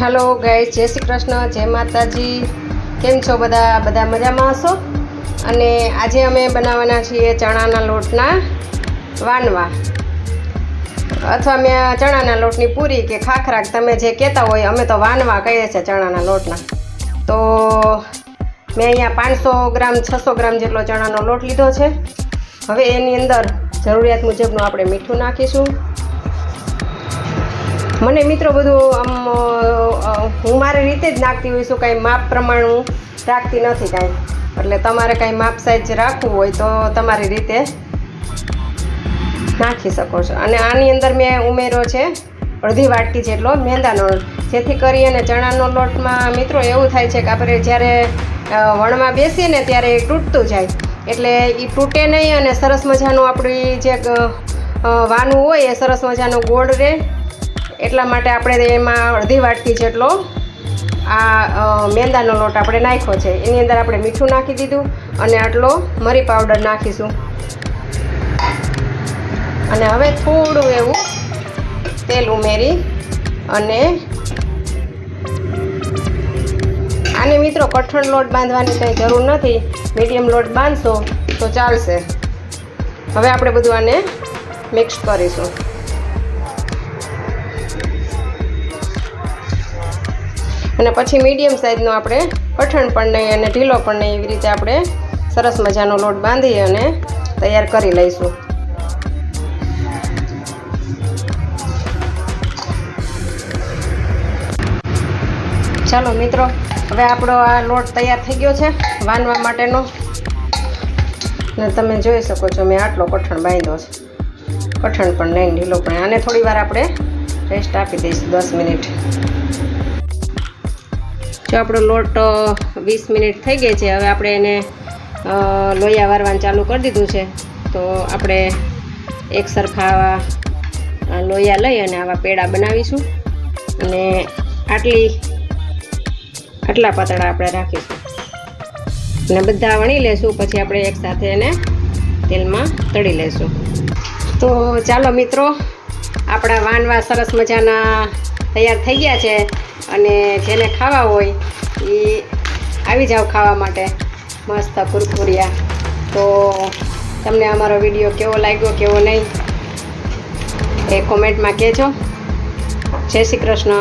હાલો guys જય શ્રી કૃષ્ણ. જય માતાજી. કેમ છો બધા? બધા મજામાં હશો? અને આજે અમે બનાવવાના છીએ ચણાના લોટના વાનવા. અથવા મેં ચણાના લોટની પૂરી કે ખાખરા તમે જે કહેતા હોય, અમે તો વાનવા કહીએ છીએ ચણાના લોટના. તો મેં અહીંયા પાંચસો ગ્રામ, છસો ગ્રામ જેટલો ચણાનો લોટ લીધો છે. હવે એની અંદર જરૂરિયાત મુજબનું આપણે મીઠું નાખીશું. મને મિત્રો બધું આમ હું મારી રીતે જ નાખતી હોઈશું કાંઈ માપ પ્રમાણ હું રાખતી નથી કાંઈ. એટલે તમારે કાંઈ માપ સાઈઝ રાખવું હોય તો તમારી રીતે નાખી શકો છો. અને આની અંદર મેં ઉમેરો છે, અડધી વાટકી જેટલો મેંદાનો જેથી કરી અને ચણાનો લોટમાં મિત્રો એવું થાય છે કે આપણે જ્યારે વણમાં બેસીએ ને ત્યારે એ તૂટતું જાય. એટલે એ તૂટે નહીં અને સરસ મજાનું આપણી જે વાનું હોય એ સરસ મજાનું ગોળ રહે. એટલા માટે આપણે એમાં અડધી વાટકી જેટલો આ મેંદાનો લોટ આપણે નાખ્યો છે. એની અંદર આપણે મીઠું નાખી દીધું અને આટલો મરી પાવડર નાખીશું. અને હવે થોડું એવું તેલ ઉમેરી અને આને મિત્રો કઠણ લોટ બાંધવાની કંઈ જરૂર નથી. મીડિયમ લોટ બાંધશો તો ચાલશે. હવે આપણે બધું આને મિક્સ કરીશું. અને પછી મીડિયમ સાઇઝનો આપણે કઠણ પણ નહીં અને ઢીલો પણ નહીં એવી રીતે આપણે સરસ મજાનો લોટ બાંધી અને તૈયાર કરી લઈશું. ચાલો મિત્રો, હવે આપણો આ લોટ તૈયાર થઈ ગયો છે વાનવા માટેનો. ને તમે જોઈ શકો છો મેં આટલો કઠણ બાંધ્યો છે. કઠણ પણ નહીં, ઢીલો પણ આને થોડી વાર આપણે રેસ્ટ આપી દઈશું, દસ મિનિટ. જો આપણો લોટ વીસ મિનિટ થઈ ગઈ છે, હવે આપણે એને લોયા વારવાનું ચાલુ કરી દીધું છે. તો આપણે એક સરખા લોયા લઈ અને આવા પેડા બનાવીશું. અને આટલી, આટલા પાતળા આપણે રાખીશું. અને બધા વણી લેશું, પછી આપણે એકસાથે એને તેલમાં તળી લેશું. તો ચાલો મિત્રો, આપણા વાનવા સરસ મજાના તૈયાર થઈ ગયા છે અને જેને ખાવા હોય એ આવી જાવ ખાવા માટે. મસ્ત કુરકુરિયા. તો તમને અમારો વીડિયો કેવો લાગ્યો, કેવો નહીં, એ કોમેન્ટમાં કહેજો. જય શ્રી કૃષ્ણ.